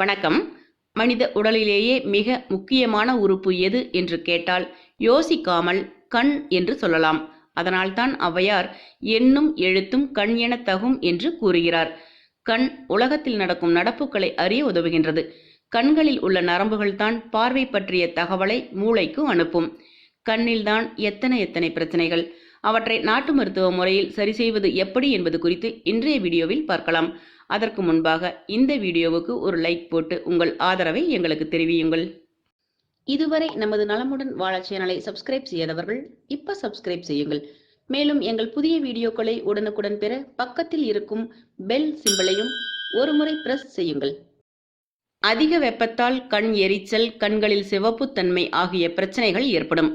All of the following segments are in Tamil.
வணக்கம். மனித உடலிலேயே மிக முக்கியமான உறுப்பு எது என்று கேட்டால் யோசிக்காமல் கண் என்று சொல்லலாம். அதனால்தான் ஔவையார் எண்ணும் எழுத்தும் கண் என தகும் என்று கூறுகிறார். கண் உலகத்தில் நடக்கும் நடப்புகளை அறிய உதவுகின்றது. கண்களில் உள்ள நரம்புகள்தான் பார்வை பற்றிய தகவலை மூளைக்கு அனுப்பும். கண்ணில்தான் எத்தனை எத்தனை பிரச்சனைகள். அவற்றை நாட்டு மருத்துவ முறையில் சரி செய்வது எப்படி என்பது குறித்து இன்றைய வீடியோவில் பார்க்கலாம். அதற்கு முன்பாக இந்த வீடியோவுக்கு ஒரு லைக் போட்டு உங்கள் ஆதரவை எங்களுக்கு தெரிவியுங்கள். இதுவரை நமது நலமுடன் வாழ சேனலை சப்ஸ்கிரைப் செய்யாதவர்கள் இப்ப சப்ஸ்கிரைப் செய்யுங்கள். மேலும் எங்கள் புதிய வீடியோக்களை உடனுக்குடன் பெற பக்கத்தில் இருக்கும் பெல் சிம்பலையும் ஒருமுறை பிரஸ் செய்யுங்கள். அதிக வெப்பத்தால் கண் எரிச்சல் கண்களில் சிவப்புத்தன்மை ஆகிய பிரச்சனைகள் ஏற்படும்.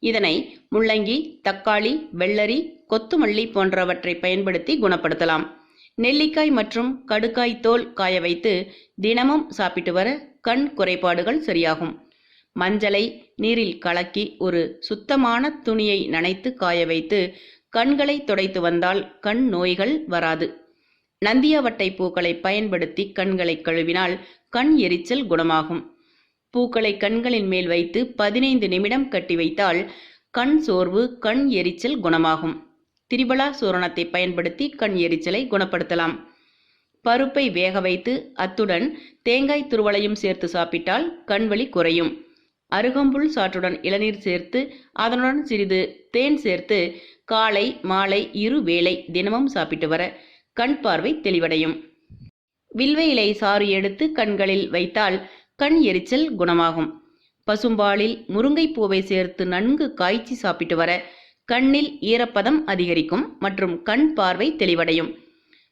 இதனை முள்ளங்கி தக்காளி வெள்ளரி கொத்துமல்லி போன்றவற்றை பயன்படுத்தி குணப்படுத்தலாம். நெல்லிக்காய் மற்றும் கடுக்காய் தோல் காய வைத்து தினமும் சாப்பிட்டு வர கண் குறைபாடுகள் சரியாகும். மஞ்சளை நீரில் கலக்கி ஒரு சுத்தமான துணியை நனைத்து காய வைத்து கண்களை துடைத்து வந்தால் கண் நோய்கள் வராது. நந்தியாவட்டை பூக்களை பயன்படுத்தி கண்களை கழுவினால் கண் எரிச்சல் குணமாகும். பூக்களை கண்களின் மேல் வைத்து பதினைந்து நிமிடம் கட்டி வைத்தால் கண் சோர்வு கண் எரிச்சல் குணமாகும். திரிபலா சூரணத்தை பயன்படுத்தி கண் எரிச்சலை குணப்படுத்தலாம். பருப்பை வேக வைத்து அத்துடன் தேங்காய் துருவலையும் சேர்த்து சாப்பிட்டால் கண்வலி குறையும். அருகம்புல் சாற்றுடன் இளநீர் சேர்த்து அதனுடன் சிறிது தேன் சேர்த்து காலை மாலை இரு வேளை தினமும் சாப்பிட்டு வர கண் பார்வை தெளிவடையும். வில்வ இலை சாறு எடுத்து கண்களில் வைத்தால் கண் எரிச்சல் குணமாகும். பசும்பாலில் முருங்கைப்பூவை சேர்த்து நன்கு காய்ச்சி சாப்பிட்டு வர கண்ணில் ஈரப்பதம் அதிகரிக்கும் மற்றும் கண் பார்வை தெளிவடையும்.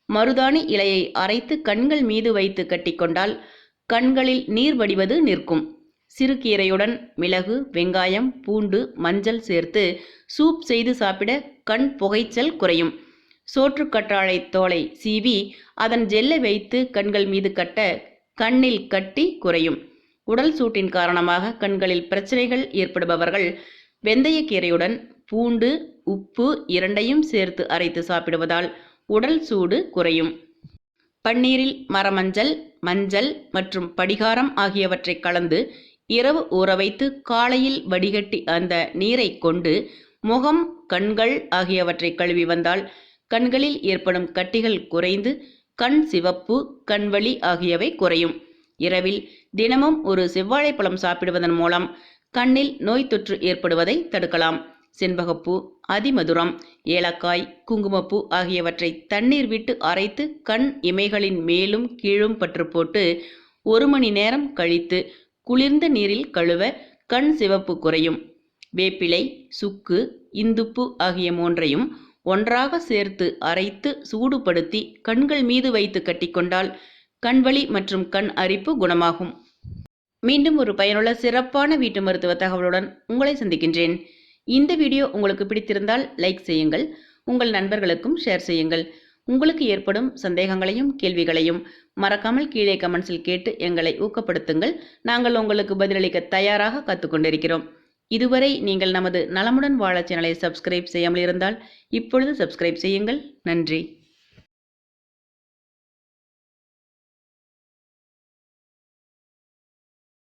மருதாணி இலையை அரைத்து கண்கள் மீது வைத்து கட்டிக்கொண்டால் கண்களில் நீர் வடிவது நிற்கும். சிறுகீரையுடன் மிளகு வெங்காயம் பூண்டு மஞ்சள் சேர்த்து சூப் செய்து சாப்பிட கண் புகைச்சல் குறையும். சோற்றுக்கற்றாழை தோலை சீவி அதன் ஜெல்லை வைத்து கண்கள் மீது கட்ட கண்ணில் கட்டி குறையும். உடல் சூட்டின் காரணமாக கண்களில் பிரச்சனைகள் ஏற்படுபவர்கள் வெந்தயக்கீரையுடன் பூண்டு உப்பு இரண்டையும் சேர்த்து அரைத்து சாப்பிடுவதால் உடல் சூடு குறையும். பன்னீரில் மரமஞ்சள் மஞ்சள் மற்றும் படிகாரம் ஆகியவற்றை கலந்து இரவு ஊற வைத்து காலையில் வடிகட்டி அந்த நீரை கொண்டு முகம் கண்கள் ஆகியவற்றை கழுவி வந்தால் கண்களில் ஏற்படும் கட்டிகள் குறைந்து கண் சிவப்பு கண்வலி ஆகியவை குறையும். இரவில் தினமும் ஒரு செவ்வாழைப்பழம் சாப்பிடுவதன் மூலம் கண்ணில் நோய் தொற்று ஏற்படுவதை தடுக்கலாம். செண்பகப்பூ அதிமதுரம் ஏலக்காய் குங்குமப்பூ ஆகியவற்றை தண்ணீர் விட்டு அரைத்து கண் இமைகளின் மேலும் கீழும் பற்று போட்டு ஒரு மணி நேரம் கழித்து குளிர்ந்த நீரில் கழுவ கண் சிவப்பு குறையும். வேப்பிலை சுக்கு இந்துப்பு ஆகிய மூன்றையும் ஒன்றாக சேர்த்து அரைத்து சூடுபடுத்தி கண்கள் மீது வைத்து கட்டிக்கொண்டால் கண்வலி மற்றும் கண் அரிப்பு குணமாகும். மீண்டும் ஒரு பயனுள்ள சிறப்பான வீட்டு மருத்துவ தகவலுடன் உங்களை சந்திக்கின்றேன். இந்த வீடியோ உங்களுக்கு பிடித்திருந்தால் லைக் செய்யுங்கள் உங்கள் நண்பர்களுக்கும் ஷேர் செய்யுங்கள். உங்களுக்கு ஏற்படும் சந்தேகங்களையும் கேள்விகளையும் மறக்காமல் கீழே கமெண்ட்ஸில் கேட்டு எங்களை ஊக்கப்படுத்துங்கள். நாங்கள் உங்களுக்கு பதிலளிக்க தயாராக காத்துக்கொண்டிருக்கிறோம். இதுவரை நீங்கள் நமது நலமுடன் வாழ சேனலை சப்ஸ்கிரைப் செய்யாமல் இருந்தால் இப்பொழுது சப்ஸ்கிரைப் செய்யுங்கள். நன்றி.